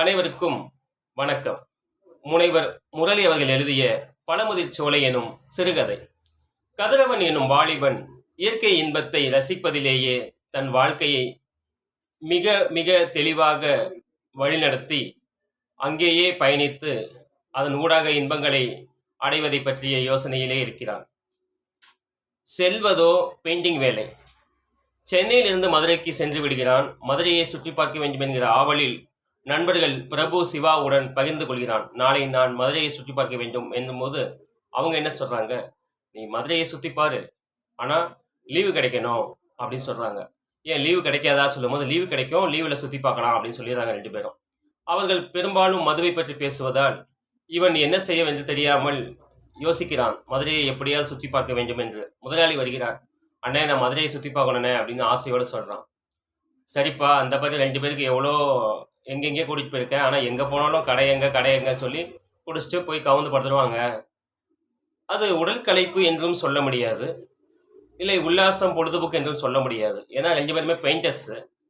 அனைவருக்கும் வணக்கம். முனைவர் முரளி அவர்கள் எழுதிய பழமுதிர் சோலை எனும் சிறுகதை. கதிரவன் எனும் வாலிபன் இயற்கை இன்பத்தை ரசிப்பதிலேயே தன் வாழ்க்கையை மிக மிக தெளிவாக வழிநடத்தி அங்கேயே பயணித்து அதன் ஊடாக இன்பங்களை அடைவதை பற்றிய யோசனையிலே இருக்கிறான். செல்வதோ பெயிண்டிங் வேலை. சென்னையிலிருந்து மதுரைக்கு சென்று விடுகிறான். மதுரையை சுற்றி பார்க்க வேண்டும் என்கிற ஆவலில் நண்பர்கள் பிரபு சிவாவுடன் பகிர்ந்து கொள்கிறான். நாளை நான் மதுரையை சுற்றி பார்க்க வேண்டும் என்னும்போது அவங்க என்ன சொல்றாங்க? நீ மதுரையை சுற்றி பாரு. ஆனா லீவு கிடைக்கணும் அப்படின்னு சொல்றாங்க. ஏன் லீவு கிடைக்காதா? சொல்லும்போது லீவு கிடைக்கும். லீவில் சுற்றி பார்க்கலாம் அப்படின்னு சொல்லிடுறாங்க ரெண்டு பேரும். அவர்கள் பெரும்பாலும் மதுவை பற்றி பேசுவதால் இவன் என்ன செய்ய என்று தெரியாமல் யோசிக்கிறான். மதுரையை எப்படியாவது சுற்றி பார்க்க வேண்டும் என்று முதலாளி வருகிறார். அண்ணே நான் மதுரையை சுற்றி பார்க்கணுண்ணே அப்படின்னு ஆசையோடு சொல்கிறான் சரிப்பா அந்த பற்றி ரெண்டு பேருக்கு எவ்வளோ எங்கெங்கே கூட்டிகிட்டு போயிருக்கேன். ஆனால் எங்கே போனாலும் கடை எங்கே கடை எங்க சொல்லி குடிச்சிட்டு போய் கவுந்து படுத்துடுவாங்க அது உடல் கலைப்பு என்றும் சொல்ல முடியாது. இல்லை உல்லாசம் பொழுதுபோக்கு என்றும் சொல்ல முடியாது. ஏன்னா ரெண்டு பேருமே பெயிண்டர்ஸ்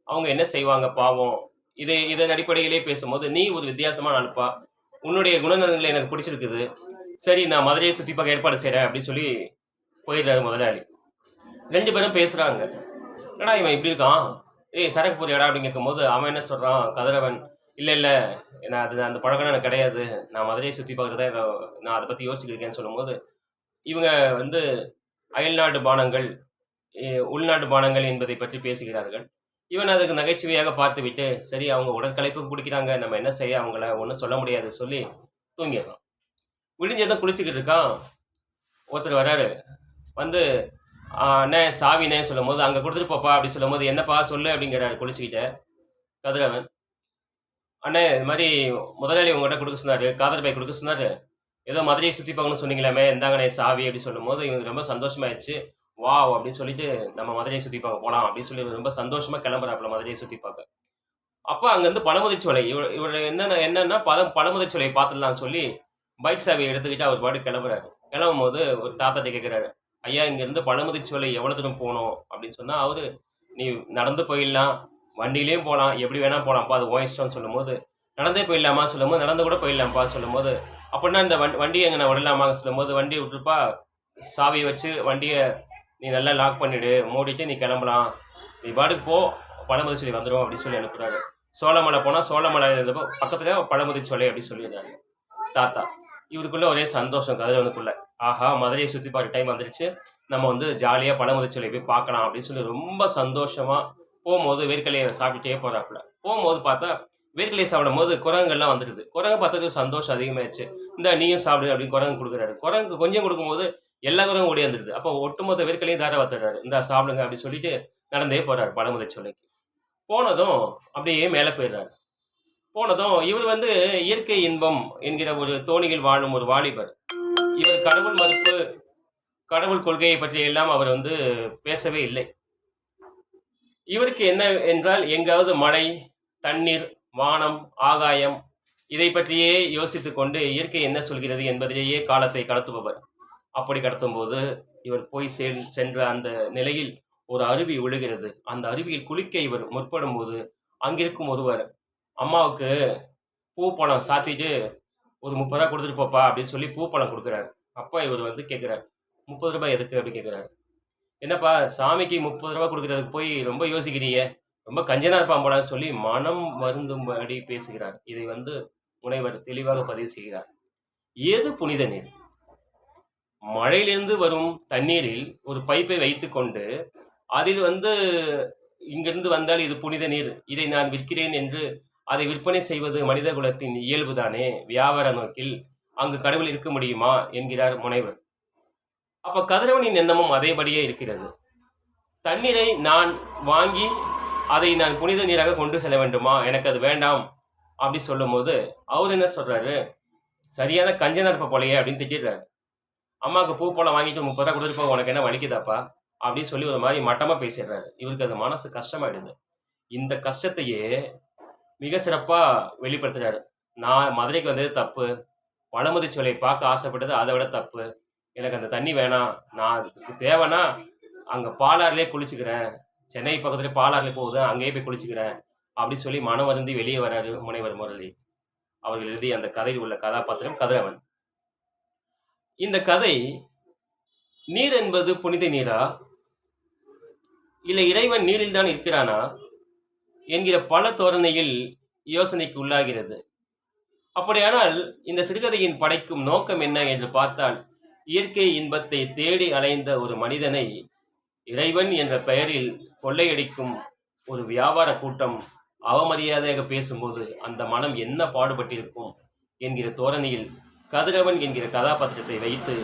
அவங்க என்ன செய்வாங்க? பாவம். இதை இதன் அடிப்படையிலே பேசும்போது நீ ஒரு வித்தியாசமான அனுப்பா உன்னுடைய குணநலன்களை எனக்கு பிடிச்சிருக்குது. சரி நான் மதுரையை சுற்றி பார்க்க ஏற்பாடு செய்கிறேன் அப்படின்னு சொல்லி போயிடுறாரு முதலாளி. ரெண்டு பேரும் பேசுகிறாங்க ஏன்னா இவன் இப்படி இருக்கான்? ஏய் சரக்கு இடம் அப்படின்னு கேட்கும்போது அவன் என்ன சொல்கிறான் கதிரவன் இல்லை இல்லை நான் அது அந்த பழக்கம் எனக்கு கிடையாது. நான் மதுரையை சுற்றி பார்க்குறதா நான் அதை பற்றி யோசிச்சிருக்கேன்னு சொல்லும்போது இவங்க வந்து அயல்நாட்டு பானங்கள் உள்நாட்டு பானங்கள் என்பதை பற்றி பேசுகிறார்கள். இவன் அதுக்கு நகைச்சுவையாக பார்த்துவிட்டு சரி அவங்க உடற்கலைப்புக்கு பிடிக்கிறாங்க. நம்ம என்ன செய்ய அவங்கள ஒன்றும் சொல்ல முடியாது சொல்லி தூங்கிடுறான். விடிஞ்சதும் குளிச்சுக்கிட்டு இருக்கான். ஒருத்தர் வராரு வந்து அண்ணே சாவினே சொல்லும் போது அங்கே கொடுத்துட்டு போப்பா அப்படி சொல்லும் போது என்னப்பா சொல்லு அப்படிங்கிறாரு குளிச்சுக்கிட்டேன் கதிரவன். அண்ணே இது மாதிரி முதலாளி உங்கள்கிட்ட கொடுக்க சொன்னார் காதல் பை கொடுக்க சொன்னார். ஏதோ மதுரையை சுற்றி பார்க்கணும்னு சொன்னீங்களாமே இந்தாங்கண்ணே சாவி அப்படி சொல்லும்போது இவங்களுக்கு ரொம்ப சந்தோஷமாயிடுச்சு வாவ் அப்படின்னு சொல்லிட்டு நம்ம மதுரையை சுற்றி பார்க்க போகலாம் அப்படின்னு சொல்லி ரொம்ப சந்தோஷமாக கிளம்புறாப்புல மதுரையை சுற்றி பார்க்க. அப்போ அங்கேருந்து பழமுதிர்ச்சோலை இவர் இவர் என்னென்ன என்னென்னா பழ பழமுதிர்ச்சோலையை பார்த்துடலாம் சொல்லி பைக் சாவியை எடுத்துக்கிட்டு அவர் பாட்டு கிளம்புறாரு. கிளம்பும் போது ஒரு தாத்தாட்ட கேட்குறாரு ஐயா இங்கேருந்து பழமுதிர்ச்சோலை எவ்வளோ தூரம் போகணும் அப்படின்னு சொன்னால் அவரு நீ நடந்து போயிடலாம். வண்டியிலையும் போகலாம். எப்படி வேணால் போகலாம்ப்பா அது உன் இஷ்டம்னு சொல்லும்போது நடந்தே போயிடலாமா? சொல்லும்போது நடந்து கூட போயிடலாம்ப்பா சொல்லும்போது அப்படின்னா இந்த வண்டி வண்டியை எங்கே நான் விடலாமா? சொல்லும்போது வண்டியை விட்டுருப்பா. சாவியை வச்சு வண்டியை நீ நல்லா லாக் பண்ணிவிடு மூடிட்டு நீ கிளம்பலாம். நீ பாட்டுக்கு போ. பழமுதிர்ச்சோலை வந்துடும் அப்படின்னு சொல்லி அனுப்புகிறாரு சோளமலை போனால் சோளமலை இருந்தப்போ பக்கத்தில் பழமுதிர்ச்சோலை அப்படின்னு சொல்லியிருந்தாங்க தாத்தா. இவருக்குள்ள ஒரே சந்தோஷம் கதிரவனுக்குள்ள. ஆஹா மதுரையை சுற்றி பார்க்க டைம் வந்துருச்சு. நம்ம வந்து ஜாலியாக பழமுதிர்ச்சோலை போய் பார்க்கலாம் அப்படின்னு சொல்லி ரொம்ப சந்தோஷமாக போகும்போது வேர்க்கலையை சாப்பிட்டுட்டே போகிறாப்புல போகும்போது பார்த்தா வேர்க்கலையை சாப்பிடும் போது குரங்குகள்லாம் வந்துடுது குரங்கு பார்த்தது சந்தோஷம் அதிகமாகிடுச்சு இந்த நீயும் சாப்பிடு அப்படின்னு குரங்கு கொடுக்குறாரு. குரங்கு கொஞ்சம் கொடுக்கும்போது எல்லா குரங்கும் ஓடி வந்துடுது அப்போ ஒட்டுமொத்த வேர்க்கலையும் தார வத்துறாரு இந்த சாப்பிடுங்க அப்படின்னு சொல்லிட்டு நடந்தே போகிறாரு பழமுதிர்ச்சோலைக்கு போனதும் அப்படியே மேலே போயிடுறாரு. போனதும் இவர் வந்து இயற்கை இன்பம் என்கிற ஒரு தோணியில் வாழும் ஒரு வாலிபர். இவர் கடவுள் மறுப்பு கடவுள் கொள்கையை பற்றி எல்லாம் அவர் வந்து பேசவே இல்லை. இவருக்கு என்ன என்றால் எங்காவது மழை தண்ணீர் வானம் ஆகாயம் இதை பற்றியே யோசித்து கொண்டு இயற்கை என்ன சொல்கிறது என்பதிலேயே காலத்தை கடத்துபவர். அப்படி கடத்தும் போது இவர் போய் செல் சென்ற அந்த நிலையில் ஒரு அருவி விழுகிறது. அந்த அருவியில் குளிக்க இவர் முற்படும் போது அங்கிருக்கும் ஒருவர் அம்மாவுக்கு பூ பழம் சாத்திட்டு ஒரு முப்பது ரூபா கொடுத்துட்டு போப்பா அப்படின்னு சொல்லி பூ பழம் கொடுக்குறாரு. அப்பா இவர் வந்து கேட்குறாரு முப்பது ரூபாய் எதுக்கு? அப்படின்னு கேட்குறாரு என்னப்பா சாமிக்கு முப்பது ரூபாய் கொடுக்குறதுக்கு போய் ரொம்ப யோசிக்கிறீங்க? ரொம்ப கஞ்சனா இருப்பான் போலான்னு சொல்லி மனம் வருந்தும்படி பேசுகிறார். இதை வந்து முனைவர் தெளிவாக பதிவு செய்கிறார். ஏது புனித நீர்? மழையிலிருந்து வரும் தண்ணீரில் ஒரு பைப்பை வைத்துக்கொண்டு அதில் வந்து இங்கிருந்து வந்தால் இது புனித நீர். இதை நான் விற்கிறேன் என்று அதை விற்பனை செய்வது மனித குலத்தின் இயல்புதானே? வியாபார நோக்கில் அங்கு கடவுள் இருக்க முடியுமா? என்கிறார் முனைவர். அப்ப கதிரவனின் எண்ணமும் அதேபடியே இருக்கிறது. தண்ணீரை நான் வாங்கி அதை நான் புனித நீராக கொண்டு செல்ல வேண்டுமா? எனக்கு அது வேண்டாம். அப்படி சொல்லும்போது அவர் என்ன சொல்றாரு? சரியான கஞ்ச நடப்ப போலையே அப்படின்னு திட்டிடுறாரு. அம்மாவுக்கு பூ பழம் வாங்கிட்டு முப்பது ரூபா கொடுத்துட்டு உனக்கு என்ன வலிக்குதாப்பா? அப்படின்னு சொல்லி ஒரு மாதிரி மட்டமா பேசிடுறாரு. இவருக்கு அது மனசு கஷ்டமாயிடுது. இந்த கஷ்டத்தையே மிக சிறப்பாக வெளிப்படுத்துகிறார் நான் மதுரைக்கு வந்தது தப்பு. பழமுதிர் சோலை பார்க்க ஆசைப்பட்டது அதை விட தப்பு. எனக்கு அந்த தண்ணி வேணாம். நான் அதுக்கு தேவைன்னா அங்கே பாலாறுலேயே குளிச்சுக்கிறேன். சென்னை பக்கத்துலேயே பாலாறுலேயே போகுது அங்கேயே போய் குளிச்சுக்கிறேன் அப்படி சொல்லி மனம் வருந்தி வெளியே வராரு முனைவர் முரளி. அவர்கள் எழுதிய அந்த கதையில் உள்ள கதாபாத்திரம் கதிரவன். இந்த கதை நீர் என்பது புனித நீரா? இல்லை இறைவன் நீரில் தான் இருக்கிறானா? என்கிற பல தோரணையில் யோசனைக்கு உள்ளாகிறது. அப்படியானால் இந்த சிறுகதையின் படைக்கும் நோக்கம் என்ன என்று பார்த்தால் இயற்கை இன்பத்தை தேடி அலைந்த ஒரு மனிதனை இறைவன் என்ற பெயரில் கொள்ளையடிக்கும் ஒரு வியாபார கூட்டம் அவமரியாதையாக பேசும்போது அந்த மனம் என்ன பாடுபட்டிருக்கும் என்கிற தோரணையில் கதிரவன் என்கிற கதாபாத்திரத்தை வைத்து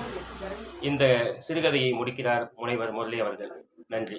இந்த சிறுகதையை முடிக்கிறார் முனைவர் முரளி அவர்கள். நன்றி.